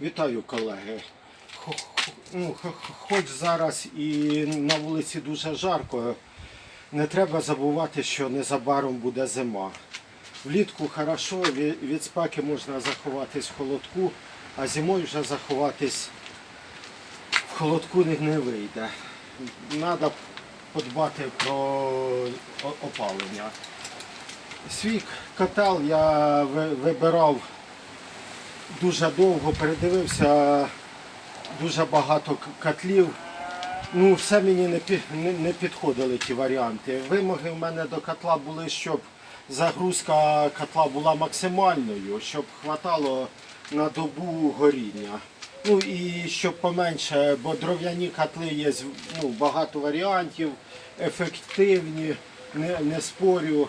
Вітаю, колеги. Ну, хо- хо- хоч зараз і на вулиці дуже жарко, не треба забувати, що незабаром буде зима. Влітку хорошо, від спеки можна заховатись в холодку, а зимою вже заховатись в холодку не, вийде. Треба подбати про опалення. Свій котел я вибирав дуже довго передивився дуже багато котлів. Ну, все мені не, пі- не, не підходили ті варіанти. Вимоги в мене до котла були, щоб загрузка котла була максимальною, щоб хватало на добу горіння. Ну і щоб поменше, бо дров'яні котли є ну, багато варіантів, ефективні, не, не спорю,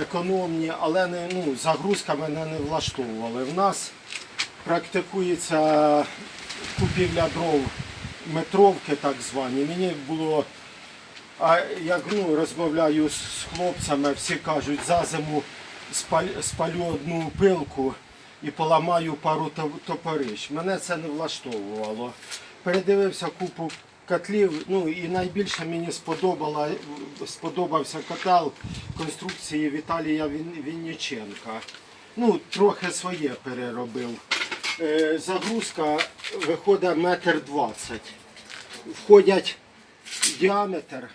економні, але не, ну, загрузка мене не влаштовувала. В нас практикується купівля дров метровки, так звані. Мені було, а як ну, розмовляю з хлопцями, всі кажуть, за зиму спалю одну пилку і поламаю пару то- топорищ. Мене це не влаштовувало. Передивився купу котлів, ну і найбільше мені сподобала, сподобався котел конструкції Віталія Він- Вінниченка. Ну, трохи своє переробив. Е, загрузка виходить метр двадцять. Входять діаметр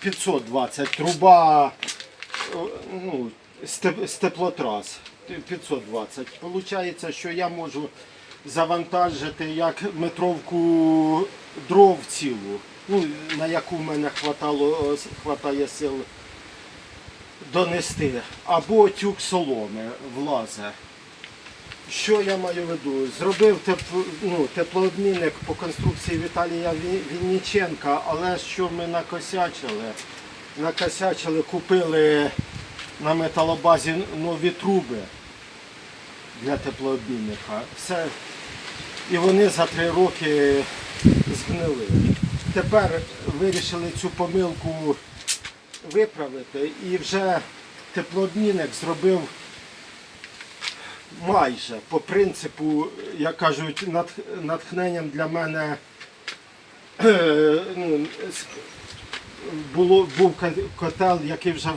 520, труба о, ну, з теплотрас 520. Получається, що я можу завантажити як метровку дров цілу, ну, на яку в мене хватало, хватає сил донести, або тюк соломи влазе. Що я маю в виду? Зробив тепло, ну, теплообмінник по конструкції Віталія Ві- Вінниченка, але що ми накосячили? Накосячили, купили на металобазі нові труби для теплообмінника. Все. І вони за три роки згнили. Тепер вирішили цю помилку виправити. І вже теплообмінник зробив майже по принципу, як кажуть, натхненням для мене е, ну, було, був котел, який вже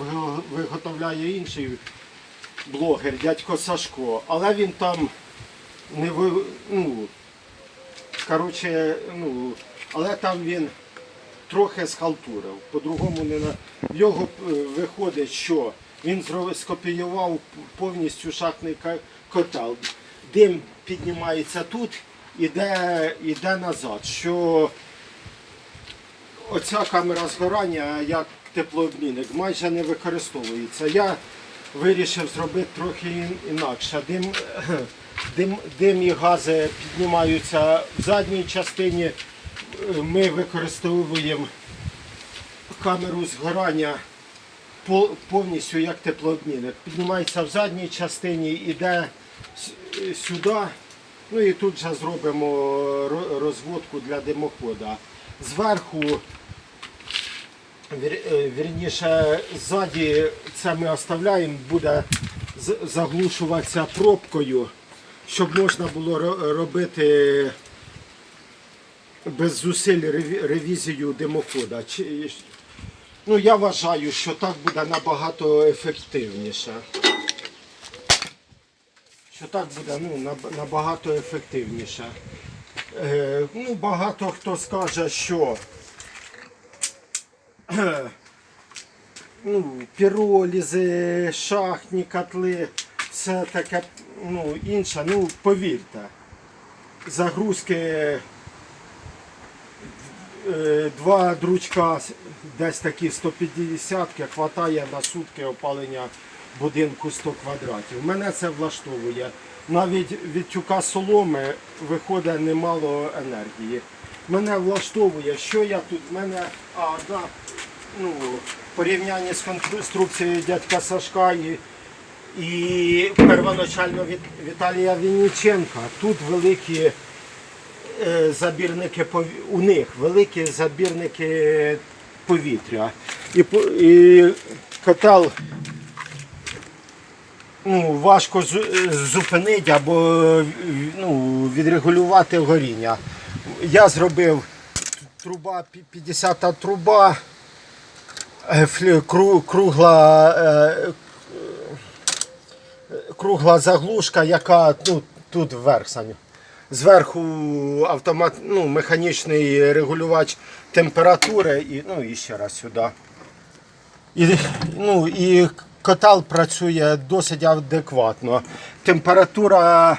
виготовляє інший блогер, дядько Сашко, але він там не ви- ну, коротше, ну, але там він трохи схалтурив. По-другому не на його е, виходить, що він скопіював повністю шахтний котел. Дим піднімається тут, іде, іде назад. Що оця камера згорання як теплообмінник майже не використовується. Я вирішив зробити трохи інакше. Дим, дим, дим і гази піднімаються в задній частині. Ми використовуємо камеру згорання повністю як теплообмінник. Піднімається в задній частині, іде е, сюди. Ну і тут же зробимо розводку для димохода. Зверху, е, вірніше, ззаді це ми оставляємо, буде заглушуватися пробкою, щоб можна було робити без зусиль ревізію димохода. Ну, я вважаю, що так буде набагато ефективніше. Що так буде ну, набагато ефективніше. Е, ну, багато хто скаже, що ну, піролізи, шахтні котли, все таке ну, інше. Ну, повірте, загрузки два дручка десь такі 150 ки хватає на сутки опалення будинку 100 квадратів. Мене це влаштовує. Навіть від тюка соломи виходить немало енергії. Мене влаштовує, що я тут, в мене а, одна, ну, в порівнянні з конструкцією дядька Сашка і, і первоначально Віталія Вінниченка. Тут великі е, забірники пові- у них великі забірники повітря. І, і котел ну, важко зупинити або е, ну, відрегулювати горіння. Я зробив труба пі- 50 труба, е, кру- кругла, е, е, кругла заглушка, яка ну, тут вверх, Саню. Зверху автомат, ну, механічний регулювач температури і, ну, і ще раз сюди. І, ну, і котел працює досить адекватно. Температура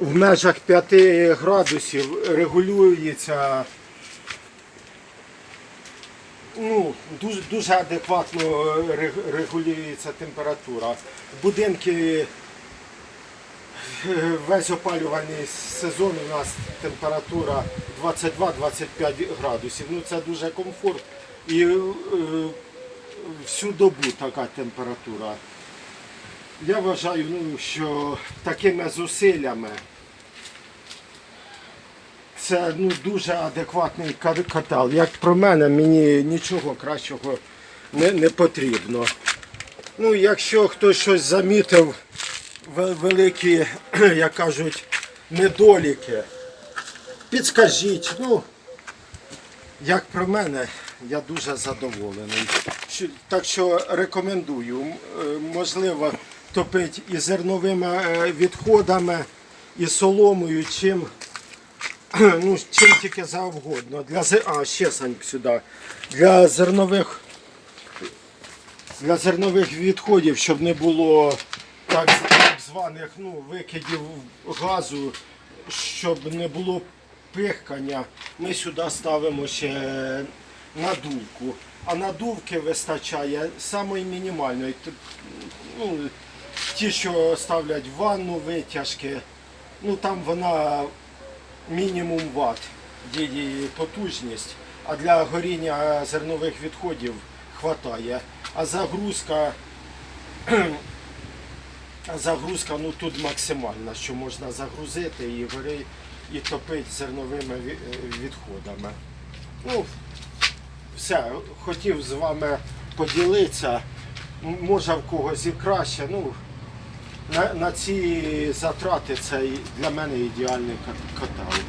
в межах 5 градусів регулюється ну, дуже, дуже адекватно регулюється температура. Будинки е, весь опалювальний сезон у нас температура 22-25 градусів. Ну це дуже комфорт. І е, всю добу така температура. Я вважаю, ну, що такими зусиллями це ну, дуже адекватний котел. Як про мене, мені нічого кращого не, не потрібно. Ну, якщо хтось щось замітив, великі, як кажуть, недоліки, підскажіть. Ну, як про мене, я дуже задоволений. Так що рекомендую. Е, Можливо, топити і зерновими е, відходами, і соломою, чим, ну, чим тільки завгодно. Для, а, ще Сань, сюди. Для зернових, для зернових відходів, щоб не було так званих ну, викидів газу, щоб не було пихкання, ми сюди ставимо ще надувку. А надувки вистачає самої мінімальної. Ну, ті, що ставлять ванну витяжки, ну там вона мінімум ватт її потужність, а для горіння зернових відходів хватає. А загрузка, загрузка ну тут максимальна, що можна загрузити і гори і топити зерновими відходами. Ну, все, хотів з вами поділитися. Може в когось і краще. Ну, на, на ці затрати це для мене ідеальний кот- котел.